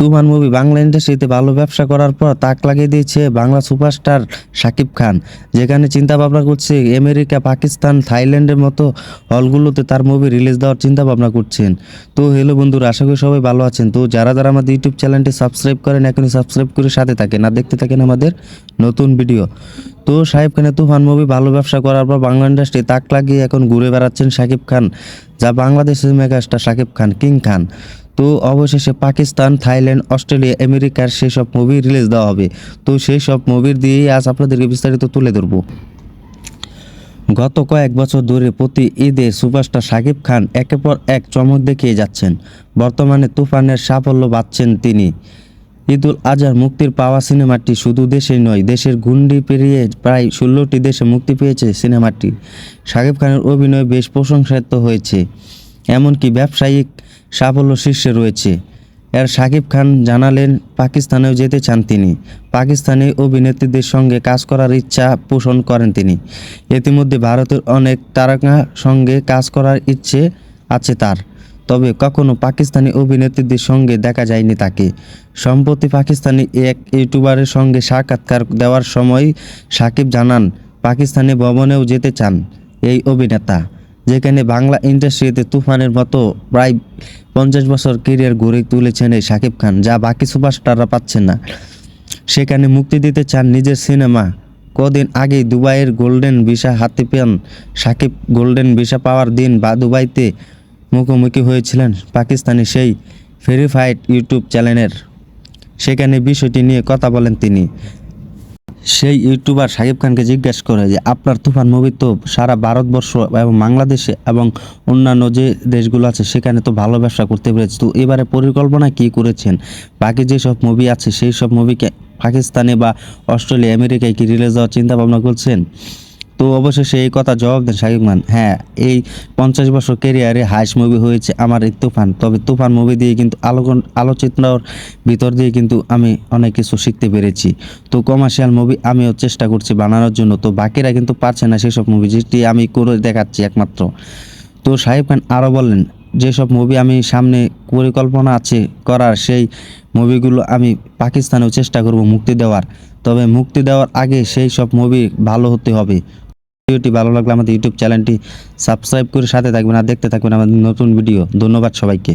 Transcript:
তুফান movie Bangla ইন্ডাস্ট্রিতে ভালো ব্যবসা করার পর তাক লাগিয়ে দিয়েছে বাংলা সুপারস্টার শাকিব খান, যেখানে চিন্তা ভাবনা করছে আমেরিকা, পাকিস্তান, থাইল্যান্ডের মতো হলগুলোতে তার মুভি রিলিজ দেওয়ার চিন্তা ভাবনা করছেন। তো হ্যালো বন্ধুরা, আশা করি সবাই ভালো আছেন। তো যারা যারা আমাদের ইউটিউব চ্যানেলটি সাবস্ক্রাইব করেন, এখনই সাবস্ক্রাইব করে সাথে থাকেন আর দেখতে থাকেন আমাদের নতুন ভিডিও। তো সাহেব খানের তুফান মুভি ভালো ব্যবসা করার পর বাংলা ইন্ডাস্ট্রি তাক লাগিয়ে এখন ঘুরে বেড়াচ্ছেন শাকিব খান, যা বাংলাদেশের মেগাস্টার শাকিব খান, কিং খান। তো অবশেষে পাকিস্তান, থাইল্যান্ড, অস্ট্রেলিয়া, আমেরিকার সেই সব মুভি রিলিজ দেওয়া হবে। তো সেই সব মুভির দিয়েই আজ আপনাদেরকে বিস্তারিত তুলে ধরবো। গত কয়েক বছর ধরে প্রতি ঈদে সুপারস্টার শাকিব খান একের পর এক চমক দেখিয়ে যাচ্ছেন। বর্তমানে তুফানের সাফল্য পাচ্ছেন তিনি। ঈদুল আজহার মুক্তির পাওয়া সিনেমাটি শুধু দেশে নয়, দেশের গুন্ডি পেরিয়ে প্রায় ষোলোটি দেশে মুক্তি পেয়েছে সিনেমাটি। শাকিব খানের অভিনয় বেশ প্রশংসায়িত হয়েছে। এমনকি ব্যবসায়িক সাফল্য শীর্ষে রয়েছে। এর শাকিব খান জানালেন, পাকিস্তানেও যেতে চান তিনি। পাকিস্তানি অভিনেত্রীদের সঙ্গে কাজ করার ইচ্ছা পোষণ করেন তিনি। ইতিমধ্যে ভারতের অনেক তারকা সঙ্গে কাজ করার ইচ্ছে আছে তার। তবে কখনো পাকিস্তানি অভিনেত্রীদের সঙ্গে দেখা যায়নি তাকে। সম্প্রতি পাকিস্তানি এক ইউটিউবারের সঙ্গে সাক্ষাৎকার দেওয়ার সময় সাকিব জানান, পাকিস্তানি ভবনেও যেতে চান এই অভিনেতা। যেখানে বাংলা ইন্ডাস্ট্রিতে তুফানের মতো প্রায় পঞ্চাশ বছর কেরিয়ার গড়ে তুলেছেন এই শাকিব খান, যা বাকি সুপারস্টাররা পাচ্ছেন না। সেখানে মুক্তি দিতে চান নিজের সিনেমা। কদিন আগেই দুবাইয়ের গোল্ডেন ভিসা হাতে পেন সাকিব। গোল্ডেন ভিসা পাওয়ার দিন বা দুবাইতে মুখোমুখি হয়েছিলেন পাকিস্তানি সেই ভেরিফাইড ইউটিউব চ্যানেলের। সেখানে বিষয়টি নিয়ে কথা বলেন তিনি। সেই ইউটিউবার সাকিব খানকে জিজ্ঞেস করে যে, আপনার তুফান মুভি তো সারা ভারতবর্ষ এবং বাংলাদেশে এবং অন্যান্য যে দেশগুলো আছে, সেখানে তো ভালো ব্যবসা করতে পেরেছে। তো এবারে পরিকল্পনা কি করেছেন? বাকি যেসব মুভি আছে সেই সব মুভিকে পাকিস্তানে বা অস্ট্রেলিয়া, আমেরিকায় কি রিলিজ দেওয়ার চিন্তা ভাবনা করছেন? তো অবশেষে এই কথা জবাব দেন শাকিব খান। হ্যাঁ এই পঞ্চাশ বছর কেরিয়ারে হাইস মুভি হয়েছে আমার এই তুফান। তবে তুফান মুভি দিয়ে কিন্তু আলোকন আলোচনার ভিতর দিয়ে কিন্তু আমি অনেক কিছু শিখতে পেরেছি। তো কমার্শিয়াল মুভি আমিও চেষ্টা করছি বানানোর জন্য। তো বাকিরা কিন্তু পারছে না সেসব মুভি যেটি আমি করে দেখাচ্ছি একমাত্র। তো সাহেব খান আরও বললেন, যেসব মুভি আমি সামনে পরিকল্পনা আছে করার, সেই মুভিগুলো আমি পাকিস্তানেও চেষ্টা করব মুক্তি দেওয়ার। তবে মুক্তি দেওয়ার আগে সেই সব মুভি ভালো হতে হবে। ভিডিওটি ভালো লাগলে আমাদের ইউটিউব চ্যানেলটি সাবস্ক্রাইব করে সাথে থাকবেন আর দেখতে থাকবেন আমাদের নতুন ভিডিও। ধন্যবাদ সবাইকে।